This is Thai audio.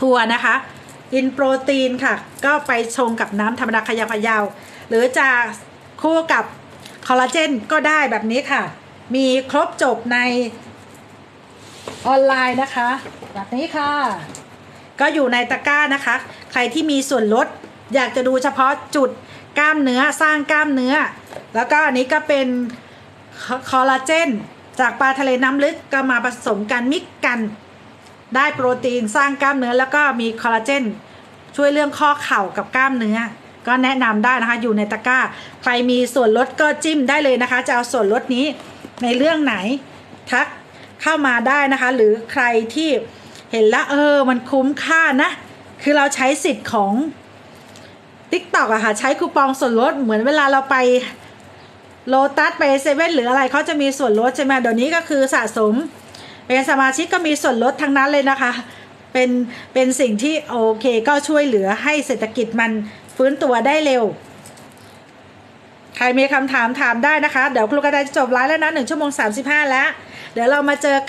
ถั่วนะคะ อินโปรตีนค่ะ ก็ไปชงกับน้ำธรรมดาขยาพยาว หรือจะคู่กับคอลลาเจนก็ได้แบบนี้ค่ะ มีครบจบในออนไลน์นะคะ แบบนี้ค่ะ ก็อยู่ในตะกร้านะคะ ใครที่มีส่วนลดอยากจะดูเฉพาะจุดกล้ามเนื้อสร้างกล้ามเนื้อ แล้วก็อันนี้ก็เป็นคอลลาเจน จากปลาทะเลน้ำลึกก็มาผสมกันมิกกัน ได้โปรตีนสร้างกล้ามเนื้อ แล้วก็มีคอลลาเจนช่วยเรื่องข้อเข่ากับกล้ามเนื้อ ก็แนะนำได้นะคะอยู่ในตะกร้า ใครมีส่วนลดก็จิ้มได้เลยนะคะ จะเอาส่วนลดนี้ในเรื่องไหนทักเข้ามาได้นะคะ หรือใครที่เห็นแล้วเออ มันคุ้มค่านะ คือเราใช้สิทธิ์ของติ๊กตอกอะค่ะ ใช้คูปองส่วนลดเหมือนเวลาเราไปโลตัสไปเซเว่นหรืออะไรเขาจะมีส่วนลดใช่ไหมเดี๋ยวนี้ก็คือสะสม เป็นสมาชิกก็มีส่วนลดทั้งนั้นเลยนะคะ เป็นเป็นสิ่งที่โอเคก็ช่วยเหลือให้เศรษฐกิจมันฟื้นตัวได้เร็ว ใครมีคำถามถามได้นะคะ เดี๋ยวครูกระต่ายจะจบไลฟ์แล้วนะหนึ่งชั่วโมงสามสิบห้าแล้ว เดี๋ยวเรามาเจอกัน